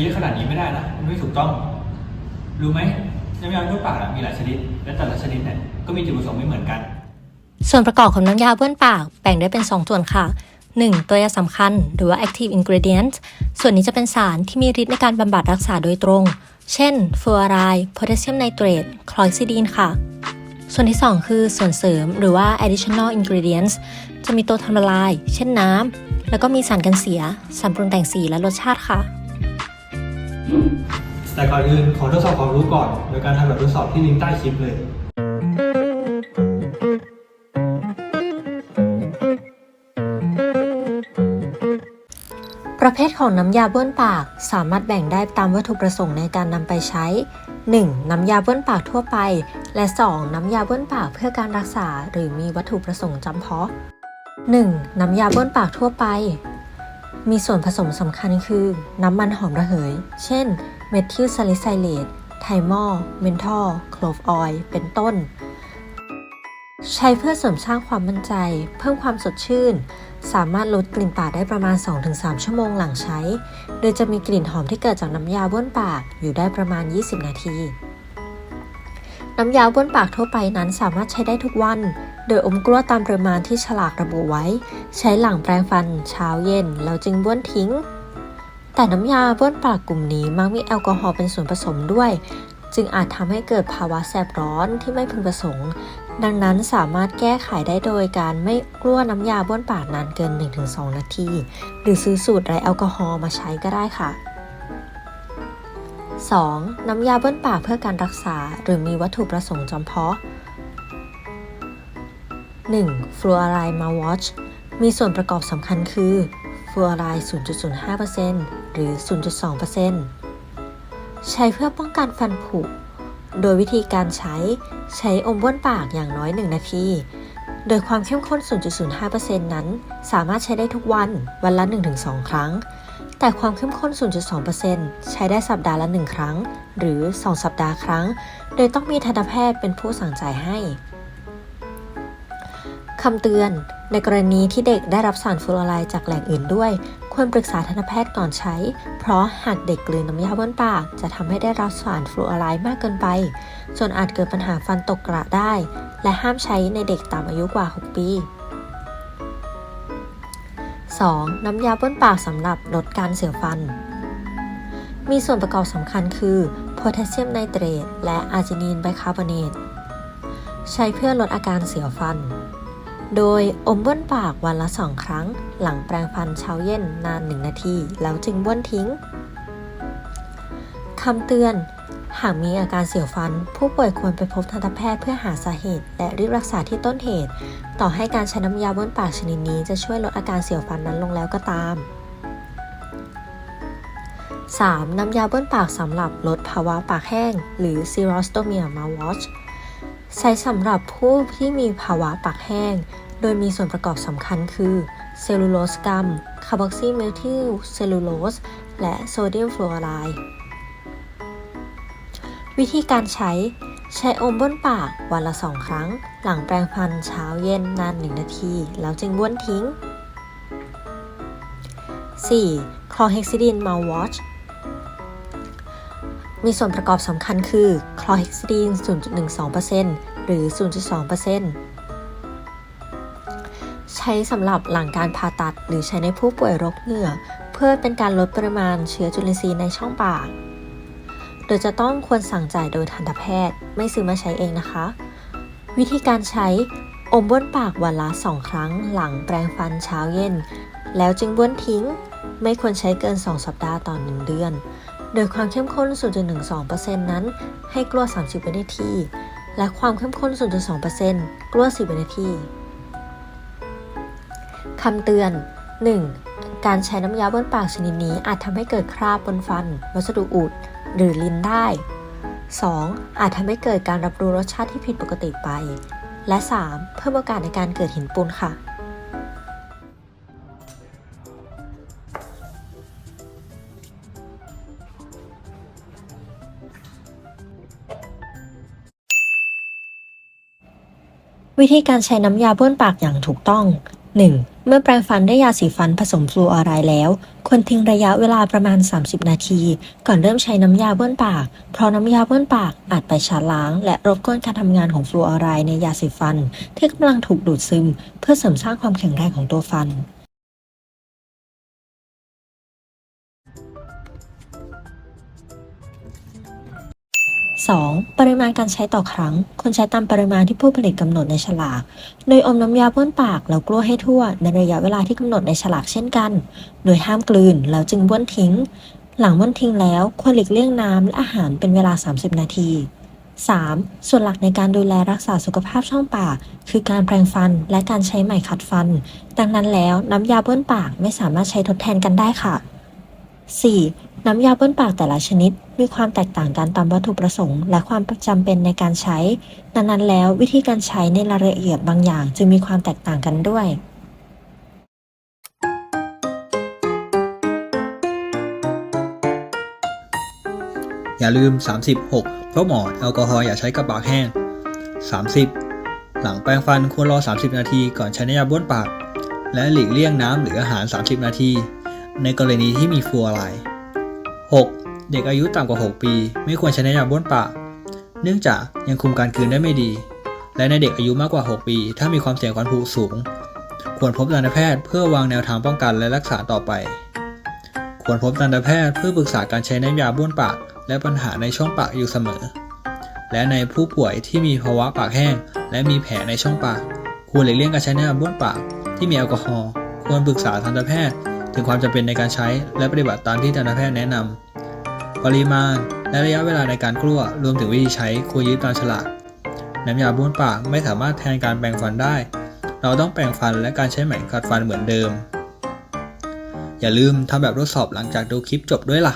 เยอะขนาดนี้ไม่ได้นะมันไม่ถูกต้อง รู้ไหมน้ำยาบ้วนปากมีหลายชนิด และแต่ละชนิดเนี่ยก็มีจุดประสงค์ไม่เหมือนกัน ส่วนประกอบของน้ำยาบ้วนปากแบ่งได้เป็น 2 ส่วนค่ะ 1. ตัวยาสำคัญหรือว่า active ingredient ส่วนนี้จะเป็นสารที่มีฤทธิ์ในการบำบัดรักษาโดยตรง เช่นฟูออไรด์โพแทสเซียมไนเตรตคลอซิดีนค่ะ ส่วนที่ 2 คือส่วนเสริมหรือว่า additional ingredients จะมีตัวทำละลาย เช่นน้ำแล้วก็มีสารกันเสีย สารปรุงแต่งสีและรสชาติค่ะ แต่ก่อนอื่นขอทดสอบความรู้ก่อนโดยการทำแบบทดสอบที่ลิงก์ใต้คลิปเลยประเภทของน้ำยาบ้วนปากสามารถแบ่งได้ตามวัตถุประสงค์ในการนำไปใช้ 1. น้ำยาบ้วนปากทั่วไป และ 2. น้ำยาบ้วนปากเพื่อการรักษา หรือมีวัตถุประสงค์จำเพาะ 1. น้ำยาบ้วนปากทั่วไป มีส่วนผสมสำคัญคือ น้ำมันหอมระเหย เช่น เมทิลซาลิไซเลตไทมอลเมนทอลโคลฟออยล์เป็นต้น ใช้เพื่อเสริมสร้างความมั่นใจ เพิ่มความสดชื่น สามารถลดกลิ่นปากได้ประมาณ 2-3 ชั่วโมงหลังใช้ โดยจะมีกลิ่นหอมที่เกิดจากน้ำยาบ้วนปากอยู่ได้ประมาณ 20 นาที น้ำยาบ้วนปากทั่วไปนั้นสามารถใช้ได้ทุกวันโดยอมกลั้วตามปริมาณที่ฉลากระบุไว้ ใช้หลังแปรงฟันเช้าเย็น แล้วจึงบ้วนทิ้ง แต่น้ำยาบ้วนปากกลุ่มนี้มักมีแอลกอฮอล์เป็นส่วนผสมด้วย จึงอาจทำให้เกิดภาวะแสบร้อนที่ไม่พึงประสงค์ ดังนั้นสามารถแก้ไขได้โดยการไม่กลั้วน้ำยาบ้วนปากนานเกิน 1-2 นาที หรือซื้อสูตรไรแอลกอฮอล์มาใช้ก็ได้ค่ะ 2. น้ำยาบ้วนปากเพื่อการรักษา หรือมีวัตถุประสงค์จำเพาะ 1. ฟลูออไรด์มา w อชมีส่วนประกอบสำคัญคือฟลูออไรด์0.05% หรือ 0.2%ใช้เพื่อป้องกันฟันผุ โดยวิธีการใช้ใช้อมบ้วนปากอย่างน้อย 1 นาที โดยความเข้มข้น 0.05%นั้น สามารถใช้ได้ทุกวัน วันละ 1-2 ครั้ง แต่ความเข้มข้น 0.2%ใช้ได้สัปดาห์ละ 1 ครั้ง หรือ 2 สัปดาห์ครั้ง โดยต้องมีทันตแพทย์เป็นผู้สั่งจ่ายให้คำเตือน ในกรณีที่เด็กได้รับสารฟลูออไรด์จากแหล่งอื่นด้วย ควรปรึกษาทันตแพทย์ก่อนใช้ เพราะหากเด็กกลืนน้ำยาบ้วนปาก จะทำให้ได้รับสารฟลูออไรด์มากเกินไป จนอาจเกิดปัญหาฟันตกกระได้ และห้ามใช้ในเด็กต่ำอายุกว่า 6 ปี 2. น้ำยาบ้วนปากสำหรับลดการเสียฟัน มีส่วนประกอบสำคัญคือโพแทสเซียมไนเตรตและอาร์จินีนไบคาร์บอเนต ใช้เพื่อลดอาการเสียฟัน โดยอมบ้วนปากวันละ2ครั้ง หลังแปรงฟันเช้าเย็นนาน1นาที แล้วจึงบ้วนทิ้งคำเตือน หากมีอาการเสียวฟัน ผู้ป่วยควรไปพบทันตแพทย์เพื่อหาสาเหตุ และรีบรักษาที่ต้นเหตุ ต่อให้การใช้น้ำยาบ้วนปากชนิดนี้จะช่วยลดอาการเสียวฟันนั้นลงแล้วก็ตาม 3. น้ำยาบ้วนปากสำหรับลดภาวะปากแห้ง หรือ Xerostomia mouthwash ใช้สำหรับผู้ที่มีภาวะปากแห้ง โดยมีส่วนประกอบสำคัญคือเซลลูโลสกัมคาร์บอกซีเมทิลเซลลูโลส และโซเดียมฟลูออไรด์วิธีการใช้ ใช้อมบ้วนปากวันละ2ครั้ง หลังแปรงฟันเช้าเย็นนาน 1 นาที แล้วจึงบ้วนทิ้ง 4. คลอเฮกซิดินมาวอชมีส่วนประกอบสำคัญคือ คลอเฮกซิดิน 0.12% หรือ 0.2%ใช้สำหรับหลังการผ่าตัดหรือใช้ในผู้ป่วยโรคเหงื่อ เพื่อเป็นการลดปริมาณเชื้อจุลินทรีย์ในช่องปาก โดยจะต้องควรสั่งจ่ายโดยทันตแพทย์ ไม่ซื้อมาใช้เองนะคะ วิธีการใช้อมบ้วนปากวันละ 2 ครั้ง หลังแปรงฟันเช้าเย็น แล้วจึงบ้วนทิ้ง ไม่ควรใช้เกิน 2 สัปดาห์ต่อ 1 เดือน โดยความเข้มข้น 0.12%นั้น ให้กลัว 30 วินาที และความเข้มข้น 0.2%กลัว10วินาทีคำเตือน 1. การใช้น้ำยาบ้วนปากชนิดนี้อาจทำให้เกิดคราบบนฟัน วัสดุอุด หรือลิ้นได้ 2. อาจทำให้เกิดการรับรู้รสชาติที่ผิดปกติไป และ 3. เพิ่มโอกาสในการเกิดหินปูนค่ะ วิธีการใช้น้ำยาบ้วนปากอย่างถูกต้อง 1. เมื่อแปรงฟันด้วยยาสีฟันผสมฟลูออไรด์แล้ว ควรทิ้งระยะเวลาประมาณ 30 นาที ก่อนเริ่มใช้น้ำยาบ้วนปาก เพราะน้ำยาบ้วนปากอาจไปชาล้าง และรบกวนการทำงานของฟลูออไรด์ในยาสีฟัน ที่กำลังถูกดูดซึม เพื่อเสริมสร้างความแข็งแรงของตัวฟัน 2. ปริมาณการใช้ต่อครั้ง ควรใช้ตามปริมาณที่ผู้ผลิตกำหนดในฉลาก โดยอมน้ำยาบ้วนปากแล้วกลั้วให้ทั่ว ในระยะเวลาที่กำหนดในฉลากเช่นกัน โดยห้ามกลืนแล้วจึงบ้วนทิ้ง หลังบ้วนทิ้งแล้วควรหลีกเลี่ยงน้ำและอาหารเป็นเวลา 30 นาที 3. ส่วนหลักในการดูแลรักษาสุขภาพช่องปาก คือการแปรงฟันและการใช้ไหมขัดฟัน ดังนั้นแล้วน้ำยาบ้วนปากไม่สามารถใช้ทดแทนกันได้ค่ะ 4. น้ำยาบ้วนปากแต่ละชนิด มีความแตกต่างกันตามวัตถุประสงค์ และความจำเป็นในการใช้ดังนั้นแล้ววิธีการใช้ในรายละเอียดบางอย่าง จึงมีความแตกต่างกันด้วยอย่าลืม 36 เพราะหมอแอลกอฮอล์อย่าใช้กับปากแห้ง 30 หลังแปรงฟันควรรอ 30 นาทีก่อนใช้น้ำยาบ้วนปาก และหลีกเลี่ยงน้ำหรืออาหาร 30 นาที ในกรณีที่มีฟลูออไรด์ 6. เด็กอายุต่ำกว่า 6 ปี ไม่ควรใช้น้ำยาบ้วนปาก เนื่องจากยังคุมการกลืนได้ไม่ดี และในเด็กอายุมากกว่า 6 ปี ถ้ามีความเสี่ยงฟันผุสูง ควรพบทันตแพทย์เพื่อวางแนวทางป้องกันและรักษาต่อไป ควรพบทันตแพทย์เพื่อปรึกษาการใช้น้ำยาบ้วนปาก และปัญหาในช่องปากอยู่เสมอ และในผู้ป่วยที่มีภาวะปากแห้ง และมีแผลในช่องปาก ควรหลีกเลี่ยงการใช้น้ำยาบ้วนปากที่มีแอลกอฮอล์ควรปรึกษาทันตแพทย์ ถึงความจำเป็นในการใช้และปฏิบัติตามที่ทันตแพทย์แนะนำ ปริมาณและระยะเวลาในการกลั้วรวมถึงวิธีใช้ควรยึดตามฉลาก น้ำยาบ้วนปากไม่สามารถแทนการแปรงฟันได้ เราต้องแปรงฟันและการใช้ไหมขัดฟันเหมือนเดิม อย่าลืมทำแบบทดสอบหลังจากดูคลิปจบด้วยล่ะ